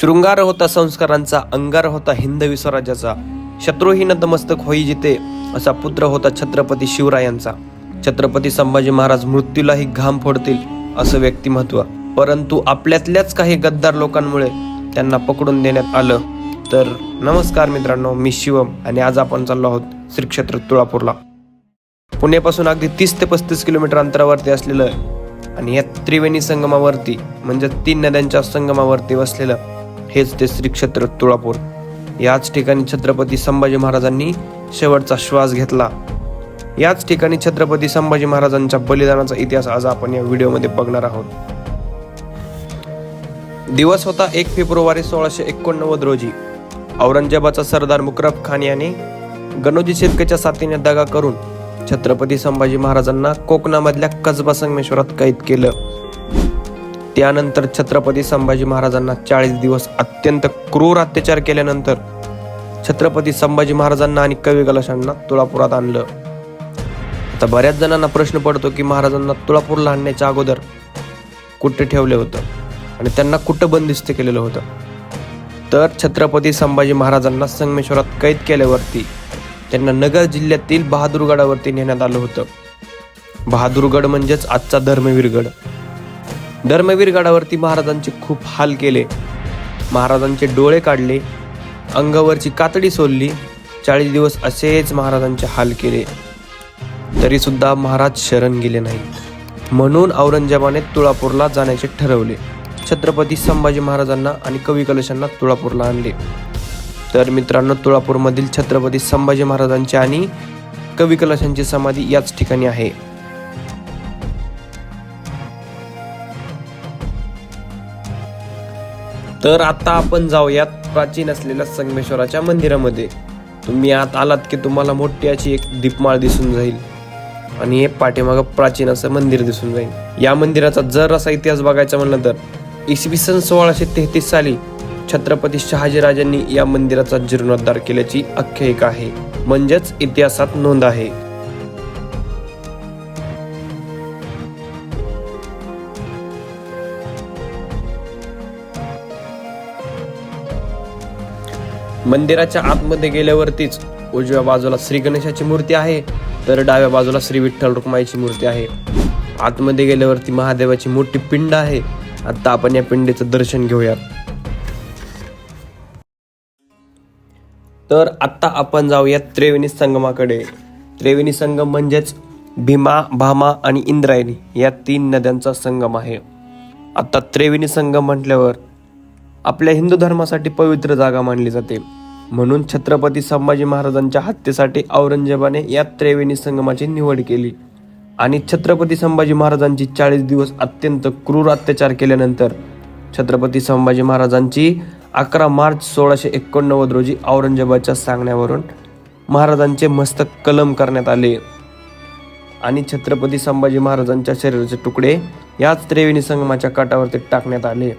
शृंगार होता संस्कारांचा अंगार होता हिंदवी स्वराज्याचा. शत्रुही नतमस्तक होई जिते असा पुत्र होता छत्रपती शिवरायांचा. छत्रपती संभाजी महाराज मृत्यूलाही घाम फोडतील असं व्यक्तिमत्व. परंतु आपल्यातल्याच काही गद्दार लोकांमुळे त्यांना पकडून देण्यात आलं. तर नमस्कार मित्रांनो मी शिवम आणि आज आपण चाललो आहोत श्री क्षेत्र तुळापूरला. पुण्यापासून अगदी तीस ते पस्तीस किलोमीटर अंतरावरती असलेलं आणि या त्रिवेणी संगमावरती म्हणजे तीन नद्यांच्या संगमावरती वसलेलं हेच ते श्री क्षेत्र तुळापूर. याच ठिकाणी छत्रपती संभाजी महाराजांनी शेवटचा श्वास घेतला. याच ठिकाणी छत्रपती संभाजी महाराजांच्या बलिदानाचा इतिहास आज आपण या व्हिडिओमध्ये बघणार आहोत. दिवस होता एक फेब्रुवारी सोळाशे एकोणनव्वद रोजी. औरंगजेबाचा सरदार मुकरब खान याने गणोजी शिर्केच्या साथीने दगा करून छत्रपती संभाजी महाराजांना कोकणामधल्या कसबा संगमेश्वरात कैद केलं. त्यानंतर छत्रपती संभाजी महाराजांना चाळीस दिवस अत्यंत क्रूर अत्याचार केल्यानंतर छत्रपती संभाजी महाराजांना आणि कवी कलशांना तुळापुरात आणलं. आता बऱ्याच जणांना प्रश्न पडतो की महाराजांना तुळापूरला आणण्याच्या अगोदर कुठे ठेवले होतं? आणि त्यांना कुठं बंदिस्त केलेलं होतं? तर छत्रपती संभाजी महाराजांना संगमेश्वरात कैद केल्यावरती त्यांना नगर जिल्ह्यातील बहादूरगडावरती नेण्यात आलं होतं. बहादूरगड म्हणजेच आजचा धर्मवीरगड. धर्मवीर गडावरती महाराजांचे खूप हाल केले. महाराजांचे डोळे काढले अंगावरची कातडी सोलली चाळीस दिवस असेच महाराजांचे हाल केले. तरीसुद्धा महाराज शरण गेले नाहीत. म्हणून औरंगजेबाने तुळापूरला जाण्याचे ठरवले. छत्रपती संभाजी महाराजांना आणि कवी कलशांना तुळापूरला आणले. तर मित्रांनो तुळापूरमधील छत्रपती संभाजी महाराजांची आणि कवी कलशांची समाधी याच ठिकाणी आहे. तर आता आपण जाऊयात प्राचीन असलेल्या संगमेश्वराच्या मंदिरामध्ये. तुम्ही आत आलात की तुम्हाला मोठी अशी एक दीपमाळ दिसून जाईल. आणि हे पाठीमागं प्राचीन असं मंदिर दिसून जाईल. या मंदिराचा जर असा इतिहास बघायचा म्हणलं तर इसवी सन सोळाशे तेहतीस साली छत्रपती शहाजीराजांनी या मंदिराचा जीर्णोद्धार केल्याची आख्यायिका आहे. म्हणजेच इतिहासात नोंद आहे. मंदिराच्या आतमध्ये गेल्यावरतीच उजव्या बाजूला श्री गणेशाची मूर्ती आहे तर डाव्या बाजूला श्री विठ्ठल रुक्माईची मूर्ती आहे. आतमध्ये गेल्यावरती महादेवाची मोठी पिंड आहे. आता आपण या पिंडीचं दर्शन घेऊयात तर आता आपण जाऊया त्रिवेणी संगमाकडे. त्रिवेणी संगम म्हणजेच भीमा भामा आणि इंद्रायणी या तीन नद्यांचा संगम आहे. आता त्रिवेणी संगम म्हटल्यावर आपल्या हिंदू धर्मासाठी पवित्र जागा मानली जाते. म्हणून छत्रपती संभाजी महाराजांच्या हत्येसाठी औरंगजेबाने या त्रिवेणी संगमाची निवड केली. आणि छत्रपती संभाजी महाराजांची चाळीस दिवस अत्यंत क्रूर अत्याचार केल्यानंतर छत्रपती संभाजी महाराजांची अकरा मार्च सोळाशे एकोणनव्वद रोजी औरंगजेबाच्या सांगण्यावरून महाराजांचे मस्तक कलम करण्यात आले. आणि छत्रपती संभाजी महाराजांच्या शरीराचे तुकडे याच त्रिवेणी संगमाच्या काठावरती टाकण्यात आले.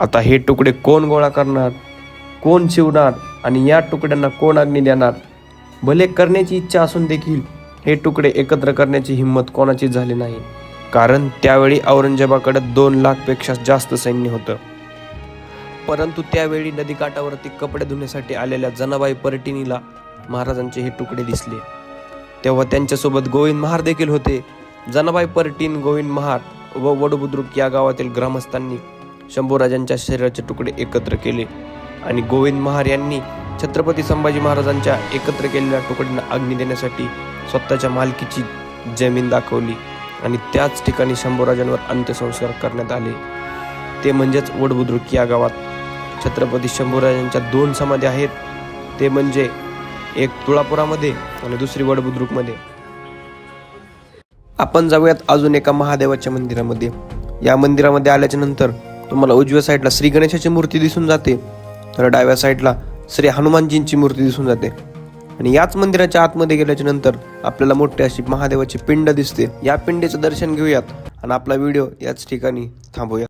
आता हे तुकडे कोण गोळा करणार? कोण शिवणार? आणि या तुकड्यांना कोण अग्नी देणार? भले करण्याची इच्छा असून देखील हे तुकडे एकत्र करण्याची हिंमत कोणाची झाली नाही. कारण त्यावेळी औरंगजेबाकडे दोन लाखपेक्षा जास्त सैन्य होतं. परंतु त्यावेळी नदीकाठावरती कपडे धुण्यासाठी आलेल्या जनाबाई परटिनीला महाराजांचे हे तुकडे दिसले. तेव्हा त्यांच्यासोबत गोविंद महार देखील होते. जनाबाई परटीन गोविंद महार व वडबुद्रुक या गावातील ग्रामस्थांनी शंभूराजांच्या शरीराचे तुकडे एकत्र केले. आणि गोविंद महार यांनी छत्रपती संभाजी महाराजांच्या एकत्र केलेल्या तुकडींना अग्नी देण्यासाठी स्वतःच्या मालकीची जमीन दाखवली आणि त्याच ठिकाणी शंभूराजांवर अंत्यसंस्कार करण्यात आले. ते म्हणजेच वडबुद्रुक या गावात छत्रपती शंभूराजांच्या दोन समाधी आहेत. ते म्हणजे एक तुळापुरामध्ये आणि दुसरी वडबुद्रुकमध्ये आपण जाऊयात अजून एका महादेवाच्या मंदिरामध्ये. या मंदिरामध्ये आल्याच्यानंतर तुम्हाला उजव्या साईडला श्री गणेशाची मूर्ती दिसून जाते. तर डाव्या साईडला श्री हनुमानजींची मूर्ती दिसून जाते. आणि याच मंदिराच्या आतमध्ये गेल्याच्यानंतर आपल्याला मोठे अशी महादेवाची पिंड दिसते. या पिंडीचं दर्शन घेऊयात. आणि आपला व्हिडिओ याच ठिकाणी थांबूया.